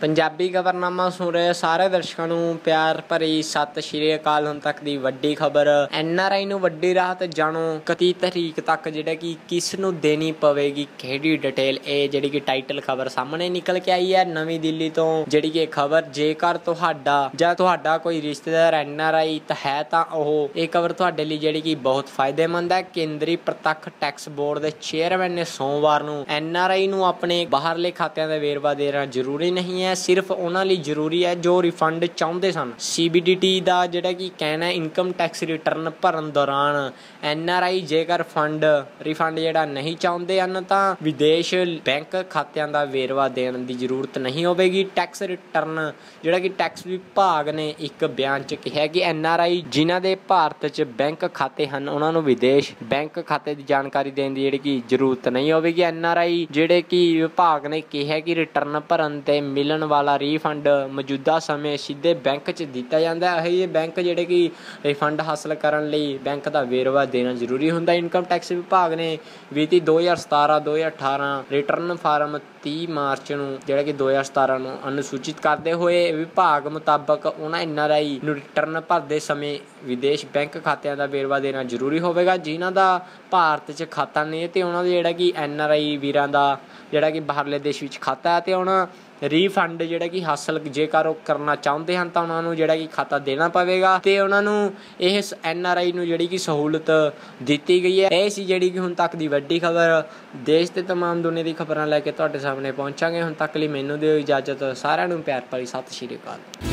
ਪੰਜਾਬੀ ਖਬਰਨਾਮਾ ਸੁਣ ਰਹੇ ਸਾਰੇ ਦਰਸ਼ਕਾਂ ਨੂੰ ਪਿਆਰ ਭਰੀ ਸਤਿ ਸ਼੍ਰੀ ਅਕਾਲ ਹੁਣ ਤੱਕ ਦੀ ਵੱਡੀ ਖਬਰ। ਐਨ ਆਰ ਆਈ ਨੂੰ ਵੱਡੀ ਰਾਹਤ ਜਾਣੋ ਕਤੀ ਤਰੀਕ ਤੱਕ ਜਿਹੜਾ ਕਿ ਕਿਸ ਨੂੰ ਦੇਣੀ ਪਵੇਗੀ, ਕਿਹੜੀ ਡਿਟੇਲ ਇਹ ਜਿਹੜੀ ਕਿ ਟਾਈਟਲ ਖਬਰ ਸਾਹਮਣੇ ਨਿਕਲ ਕੇ ਆਈ ਹੈ, ਨਵੀਂ ਦਿੱਲੀ ਤੋਂ ਜਿਹੜੀ ਕਿ ਖਬਰ, ਜੇਕਰ ਤੁਹਾਡਾ ਜਾਂ ਤੁਹਾਡਾ ਕੋਈ ਰਿਸ਼ਤੇਦਾਰ ਐਨ ਆਰ ਆਈ ਹੈ ਤਾਂ ਉਹ ਇਹ ਖਬਰ ਤੁਹਾਡੇ ਲਈ ਜਿਹੜੀ ਕਿ ਬਹੁਤ ਫਾਇਦੇਮੰਦ ਹੈ। ਕੇਂਦਰੀ ਪ੍ਰਤੱਖ ਟੈਕਸ ਬੋਰਡ ਦੇ ਚੇਅਰਮੈਨ ਨੇ ਸੋਮਵਾਰ ਨੂੰ ਐਨ ਆਰ ਆਈ ਨੂੰ ਆਪਣੇ ਬਾਹਰਲੇ ਖਾਤਿਆਂ ਦਾ ਵੇਰਵਾ ਦੇਣਾ ਜ਼ਰੂਰੀ ਨਹੀਂ ਹੈ। ਸਿਰਫ ਉਹਨਾਂ ਲਈ ਜ਼ਰੂਰੀ ਹੈ ਜੋ ਰਿਫੰਡ ਚਾਹੁੰਦੇ ਸਨ। ਸੀਬੀਡੀਟੀ ਦਾ ਜਿਹੜਾ ਕਿ ਕਹਿਣਾ ਹੈ ਇਨਕਮ ਟੈਕਸ ਰਿਟਰਨ ਭਰਨ ਦੌਰਾਨ ਐਨਆਰਆਈ ਜੇਕਰ ਫੰਡ ਰਿਫੰਡ ਜਿਹੜਾ ਨਹੀਂ ਚਾਹੁੰਦੇ ਹਨ, ਤਾਂ ਵਿਦੇਸ਼ ਬੈਂਕ ਖਾਤਿਆਂ ਦਾ ਵੇਰਵਾ ਦੇਣ ਦੀ ਜ਼ਰੂਰਤ ਨਹੀਂ ਹੋਵੇਗੀ। ਟੈਕਸ ਰਿਟਰਨ ਜਿਹੜਾ ਕਿ ਟੈਕਸ ਵਿਭਾਗ ਨੇ ਇੱਕ ਬਿਆਨ 'ਚ ਕਿਹਾ ਕਿ ਐਨਆਰਆਈ ਜਿਨ੍ਹਾਂ ਦੇ ਭਾਰਤ 'ਚ ਬੈਂਕ ਖਾਤੇ ਹਨ, ਉਹਨਾਂ ਨੂੰ ਵਿਦੇਸ਼ ਬੈਂਕ ਖਾਤੇ ਦੀ ਜਾਣਕਾਰੀ ਦੇਣ ਦੀ ਜਿਹੜੀ ਕਿ ਜ਼ਰੂਰਤ ਨਹੀਂ ਹੋਵੇਗੀ। ਐਨਆਰਆਈ ਜਿਹੜੇ ਕਿ ਵਿਭਾਗ ਨੇ ਕਿਹਾ ਕਿ ਰਿਟਰਨ ਭਰਨ ਤੇ ਮਿਲਣ ਵਾਲਾ ਰੀਫੰਡ ਮੌਜੂਦਾ ਸਮੇਂ ਸਿੱਧੇ ਬੈਂਕ 'ਚ ਦਿੱਤਾ ਜਾਂਦਾ ਹੈ। ਇਹ ਬੈਂਕ ਜਿਹੜੇ ਕਿ ਰਿਫੰਡ ਹਾਸਲ ਕਰਨ ਲਈ ਬੈਂਕ ਦਾ ਵੇਰਵਾ ਦੇਣਾ ਜ਼ਰੂਰੀ ਹੁੰਦਾ। ਇਨਕਮ ਟੈਕਸ ਵਿਭਾਗ ਨੇ ਵਿੱਤੀ 2017-2018 ਰਿਟਰਨ ਫਾਰਮ 30 ਮਾਰਚ ਨੂੰ ਜਿਹੜਾ ਕਿ 2017 ਨੂੰ ਅਨੁਸੂਚਿਤ ਕਰਦੇ ਹੋਏ ਵਿਭਾਗ ਮੁਤਾਬਕ ਉਹਨਾਂ ਐਨਆਰਆਈ ਨੂੰ ਰਿਟਰਨ ਭਰਦੇ ਸਮੇਂ ਵਿਦੇਸ਼ ਬੈਂਕ ਖਾਤਿਆਂ ਦਾ ਵੇਰਵਾ ਦੇਣਾ ਜ਼ਰੂਰੀ ਹੋਵੇਗਾ। ਜਿਨ੍ਹਾਂ ਦਾ ਭਾਰਤ 'ਚ ਖਾਤਾ ਨਹੀਂ ਹੈ ਤੇ ਉਹਨਾਂ ਦਾ ਜਿਹੜਾ ਕਿ ਐਨਆਰਆਈ ਵੀਰਾਂ ਦਾ ਜਿਹੜਾ ਕਿ ਬਾਹਰਲੇ ਦੇਸ਼ ਵਿੱਚ ਖਾਤਾ ਹੈ ਤੇ ਉਹਨਾਂ ਰੀਫੰਡ ਜਿਹੜਾ ਕਿ ਹਾਸਲ ਜੇਕਰ ਉਹ ਕਰਨਾ ਚਾਹੁੰਦੇ ਹਨ ਤਾਂ ਉਹਨਾਂ ਨੂੰ ਜਿਹੜਾ ਕਿ ਖਾਤਾ ਦੇਣਾ ਪਵੇਗਾ ਤੇ ਉਹਨਾਂ ਨੂੰ ਇਹ ਐਨ ਆਰ ਆਈ ਨੂੰ ਜਿਹੜੀ ਕਿ ਸਹੂਲਤ ਦਿੱਤੀ ਗਈ ਹੈ ਇਹ ਸੀ ਜਿਹੜੀ ਕਿ ਹੁਣ ਤੱਕ ਦੀ ਵੱਡੀ ਖਬਰ ਦੇਸ਼ ਤੇ तमाम ਦੁਨੀਆ ਦੀ ਖਬਰਾਂ ਲੈ ਕੇ ਤੁਹਾਡੇ ਸਾਹਮਣੇ ਪਹੁੰਚਾਂਗੇ ਹੁਣ ਤੱਕ ਲਈ ਮੈਨੂੰ ਦਿਓ ਇਜਾਜ਼ਤ ਸਾਰਿਆਂ ਨੂੰ ਪਿਆਰ ਭਰੀ ਸਤਿ ਸ਼੍ਰੀ ਅਕਾਲ